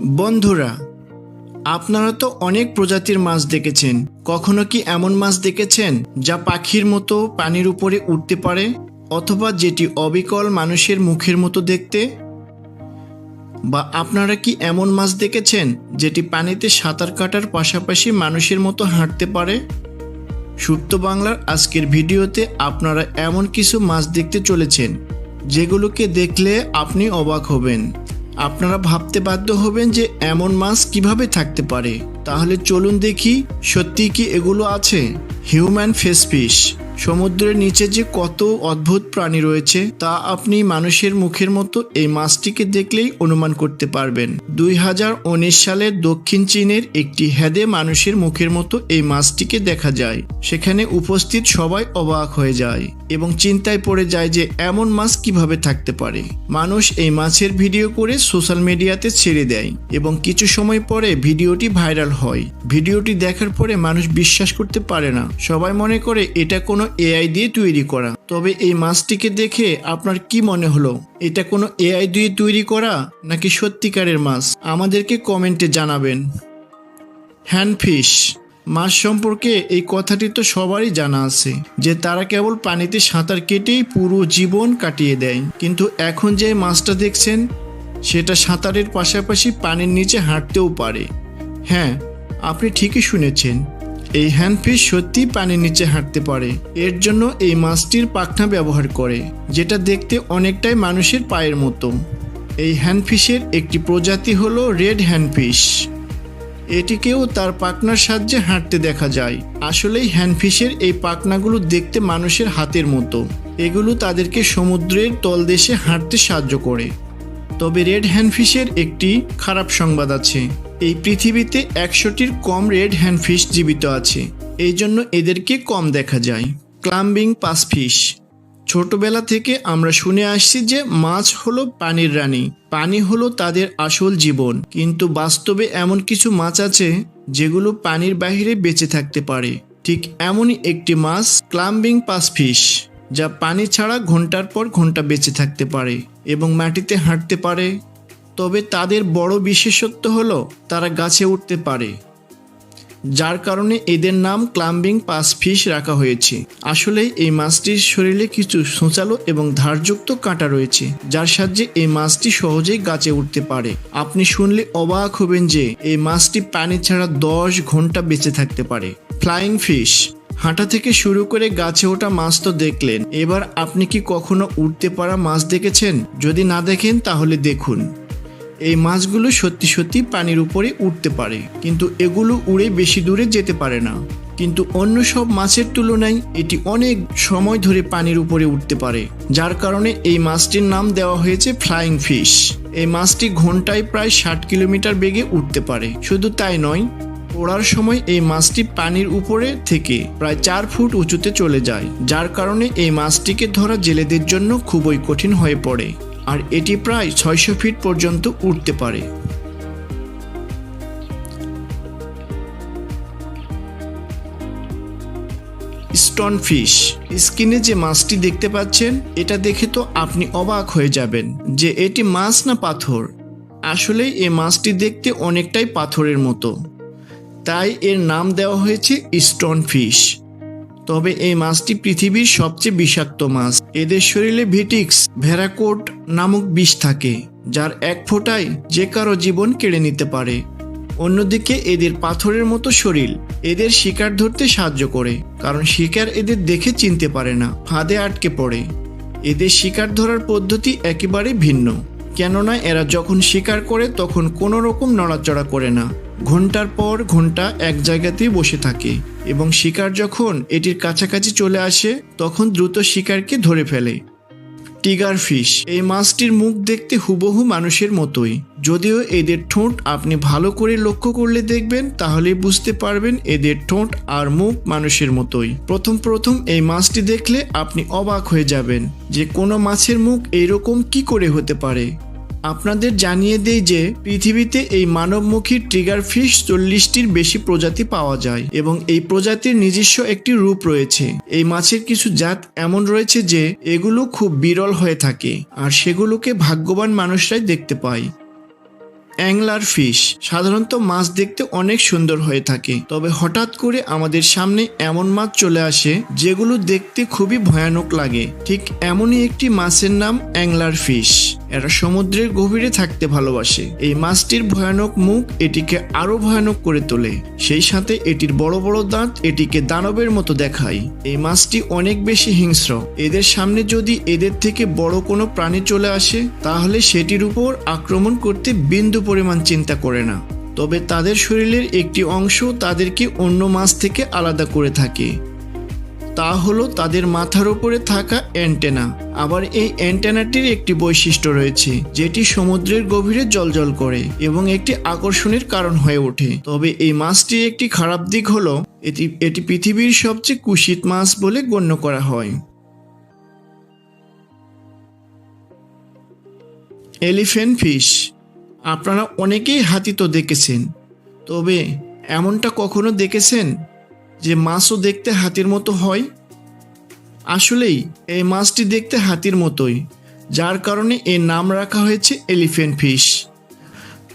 বন্ধুরা, আপনারা তো অনেক প্রজাতির মাছ দেখেছেন। কখনো কি এমন মাছ দেখেছেন যা পাখির মতো পানির উপরে উঠতে পারে অথবা যেটি অবিকল মানুষের মুখের মতো দেখতে? বা আপনারা কি এমন মাছ দেখেছেন যেটি পানিতে সাঁতার কাটার পাশাপাশি মানুষের মতো হাঁটতে পারে? সুপ্ত বাংলার আজকের ভিডিওতে আপনারা এমন কিছু মাছ দেখতে চলেছেন, যেগুলোকে দেখলে আপনি অবাক হবেন। আপনারা ভাবতে বাধ্য হবেন যে এমন মাস কীভাবে থাকতে পারে। তাহলে চলুন দেখি সত্যি কি এগুলো আছে। Human face face fish. সমুদ্রের নিচে যে কত অদ্ভুত প্রাণী রয়েছে, তা আপনি মানুষের মুখের মতো এই মাছটিকে দেখলেই অনুমান করতে পারবেন। দুই হাজার সালের দক্ষিণ চীনের একটি হ্যাদে মানুষের মুখের মতো এই মাছটিকে দেখা যায়। সেখানে উপস্থিত সবাই অবাক হয়ে যায় এবং চিন্তায় পড়ে যায় যে এমন মাছ কীভাবে থাকতে পারে। মানুষ এই মাছের ভিডিও করে সোশ্যাল মিডিয়াতে ছেড়ে দেয় এবং কিছু সময় পরে ভিডিওটি ভাইরাল হয়। ভিডিওটি দেখার পরে মানুষ বিশ্বাস করতে পারে না। সবাই মনে করে এটা কোনো এআই দিয়ে তৈরি করা। তবে এই মাছটিকে দেখে আপনার কি মনে হলো? এটা কোনো এআই দিয়ে তৈরি করা নাকি সত্যিকারের মাছ? আমাদেরকে কমেন্টে জানাবেন। হ্যান্ডফিশ। মাছ সম্পর্কে এই কথাটি তো সবারই জানা আছে, যে তারা কেবল পানিতে সাঁতার কেটেই পুরো জীবন কাটিয়ে দেয়। কিন্তু এখন যে মাছটা দেখছেন, সেটা সাঁতারের পাশাপাশি পানির নিচে হাঁটতেও পারে। হ্যাঁ আপনি ঠিকই শুনেছেন। এই হ্যান্ডফিশ সত্যি পানির নিচে হাঁটতে পারে। এর জন্য এই মাছটির পাখনা ব্যবহার করে, যেটা দেখতে অনেকটাই মানুষের পায়ের মতো। এই হ্যান্ডফিশের একটি প্রজাতি হলো রেড হ্যান্ডফিশ এটিকেও তার পাখনার সাহায্যে হাঁটতে দেখা যায়। আসলেই হ্যান্ডফিশের এই পাখনাগুলো দেখতে মানুষের হাতের মতো। এগুলো তাদেরকে সমুদ্রের তলদেশে হাঁটতে সাহায্য করে। তবে রেড হ্যান্ডফিশের একটি খারাপ সংবাদ আছে। এই পৃথিবীতে একশোটির কম রেড হ্যান্ডফিশ জীবিত আছে। এই জন্য এদেরকে কম দেখা যায়। ক্লাম্বিং পাসফিশ ছোটবেলা থেকে আমরা শুনে আসছি যে মাছ হলো পানির রানী। পানি হলো তাদের আসল জীবন। কিন্তু বাস্তবে এমন কিছু মাছ আছে যেগুলো পানির বাইরে বেঁচে থাকতে পারে। ঠিক এমনই একটি মাছ ক্লাম্বিং পাসফিশ যা পানি ছাড়া ঘণ্টার পর ঘণ্টা বেঁচে থাকতে পারে এবং মাটিতে হাঁটতে পারে। তবে তাদের বড় বিশেষত্ব হলো তারা গাছে উঠতে পারে, যার কারণে এদের নাম ক্লাম্বিং পাস ফিশ রাখা হয়েছে। আসলে এই মাছটির শরীরে কিছু সোঁচালো এবং ধারযুক্ত কাঁটা রয়েছে, যার সাহায্যে এই মাছটি সহজেই গাছে উঠতে পারে। আপনি শুনলে অবাক হবেন যে এই মাছটি পানি ছাড়া দশ ঘণ্টা বেঁচে থাকতে পারে। ফ্লাইং ফিশ, হাঁটা থেকে শুরু করে গাছে ওঠা মাছ তো দেখলেন। এবার আপনি কি কখনো উঠতে পারা মাছ দেখেছেন? যদি না দেখেন তাহলে দেখুন। এই মাছগুলো সত্যি সত্যি পানির উপরে উঠতে পারে, কিন্তু এগুলো উড়ে বেশি দূরে যেতে পারে না। কিন্তু অন্য সব মাছের তুলনায় এটি অনেক সময় ধরে পানির উপরে উঠতে পারে, যার কারণে এই মাছটির নাম দেওয়া হয়েছে ফ্লাইং ফিশ। এই মাছটি ঘন্টায় প্রায় ষাট কিলোমিটার বেগে উঠতে পারে। শুধু তাই নয়, ওড়ার সময় এই মাছটি পানির উপরে থেকে প্রায় চার ফুট উঁচুতে চলে যায়, যার কারণে এই মাছটিকে ধরা জেলেদের জন্য খুবই কঠিন হয়ে পড়ে। আর এটি প্রায় ছয়শো ফিট পর্যন্ত উঠতে পারে। স্টোন ফিশ স্কিনে যে মাছটি দেখতে পাচ্ছেন, এটা দেখে তো আপনি অবাক হয়ে যাবেন যে এটি মাছ না পাথর। আসলে এই মাছটি দেখতে অনেকটাই পাথরের মতো। তাই এর নাম দেওয়া হয়েছে স্টোন ফিশ তবে এই মাছটি পৃথিবীর সবচেয়ে বিষাক্ত মাছ। এদের শরীরে ভিটিক্স, ভেরাকোট নামক বিষ থাকে, যার এক ফোঁটায় যে কারও জীবন কেড়ে নিতে পারে। অন্যদিকে এদের পাথরের মতো শরীর, এদের শিকার ধরতে সাহায্য করে, কারণ শিকার এদের দেখে চিনতে পারে না, ফাঁদে আটকে পড়ে। এদের শিকার ধরার পদ্ধতি একেবারে ভিন্ন, কেননা এরা যখন শিকার করে তখন কোনো রকম নড়াচড়া করে না। ঘণ্টার পর ঘণ্টা এক জায়গাতেই বসে থাকে এবং শিকার যখন এটির কাছাকাছি চলে আসে, তখন দ্রুত শিকারকে ধরে ফেলে। টিগার ফিশ, এই মাছটির মুখ দেখতে হুবহু মানুষের মতোই। যদিও এদের ঠোঁট আপনি ভালো করে লক্ষ্য করলে দেখবেন তাহলে বুঝতে পারবেন এদের ঠোঁট আর মুখ মানুষের মতোই। প্রথম প্রথম এই মাছটি দেখলে আপনি অবাক হয়ে যাবেন যে কোনো মাছের মুখ এইরকম কি করে হতে পারে। আপনাদের জানিয়ে দেই যে, পৃথিবীতে এই মানবমুখী ট্রিগার ফিশ চল্লিশটির বেশি প্রজাতি পাওয়া যায় এবং এই প্রজাতির নিজস্ব একটি রূপ রয়েছে। এই মাছের কিছু জাত এমন রয়েছে যে, এগুলো খুব বিরল হয়ে থাকে আর সেগুলোকে ভাগ্যবান মানুষরাই দেখতে পায়। অ্যাংলার ফিশ সাধারণত মাছ দেখতে অনেক সুন্দর হয়ে থাকে, তবে হঠাৎ করে আমাদের সামনে এমন মাছ চলে আসে যেগুলো দেখতে খুবই ভয়ানক লাগে। ঠিক এমনই একটি মাছের নাম অ্যাংলার ফিশ এরা সমুদ্রের গভীরে থাকতে ভালোবাসে। এই মাছটির ভয়ানক মুখ এটিকে আরও ভয়ানক করে তোলে। সেই সাথে এটির বড় বড় দাঁত এটিকে দানবের মতো দেখায়। এই মাছটি অনেক বেশি হিংস্র। এদের সামনে যদি এদের থেকে বড় কোনো প্রাণী চলে আসে, তাহলে সেটির উপর আক্রমণ করতে বিন্দু পরিমাণ চিন্তা করে না। তবে তাদের শরীরের একটি অংশ তাদেরকে অন্য মাছ থেকে আলাদা করে থাকে। তা হলো তাদের মাথার উপরে থাকা অ্যান্টেনা। আবার এই অ্যান্টেনাটির একটি বৈশিষ্ট্য রয়েছে, যেটি সমুদ্রের গভীরে জলজল করে এবং একটি আকর্ষণের কারণ হয়ে ওঠে। তবে এই মাছটির একটি খারাপ দিক হলো, এটি এটি পৃথিবীর সবচেয়ে কুশিত মাছ বলে গণ্য করা হয়। Elephant fish. আপনারা অনেকেই হাতি তো দেখেছেন, তবে এমনটা কখনো দেখেছেন? যে মাছও দেখতে হাতির মতো হয়? আসলেই, এই মাছটি দেখতে হাতির মতোই, যার কারণে এর নাম রাখা হয়েছে এলিফেন্ট ফিশ।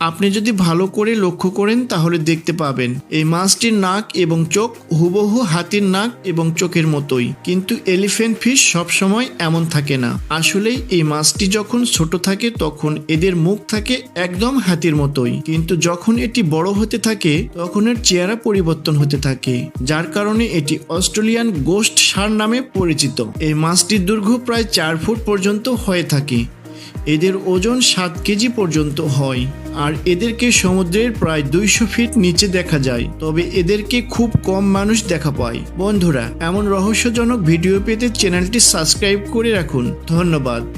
আপনি যদি ভালো করে লক্ষ্য করেন, তাহলে দেখতে পাবেন, এই মাছটির নাক এবং চোখ হুবহু হাতির নাক এবং চোখের মতোই। কিন্তু এলিফ্যান্ট ফিশ সবসময় এমন থাকে না। আসলেই এই মাছটি যখন ছোট থাকে, তখন এদের মুখ থাকে একদম হাতির মতোই। কিন্তু যখন এটি বড় হতে থাকে, তখন এর চেহারা পরিবর্তন হতে থাকে, যার কারণে এটি অস্ট্রেলিয়ান গোস্ট সার নামে পরিচিত। এই মাছটির দৈর্ঘ্য প্রায় চার ফুট পর্যন্ত হয়ে থাকে। এদের ওজন সাত কেজি পর্যন্ত হয়। আর এদেরকে সমুদ্রের প্রায় দুইশো ফিট নিচে দেখা যায়, তবে এদেরকে খুব কম মানুষ দেখা পায়। বন্ধুরা, এমন রহস্যজনক ভিডিও পেতে চ্যানেলটি সাবস্ক্রাইব করে রাখুন। ধন্যবাদ।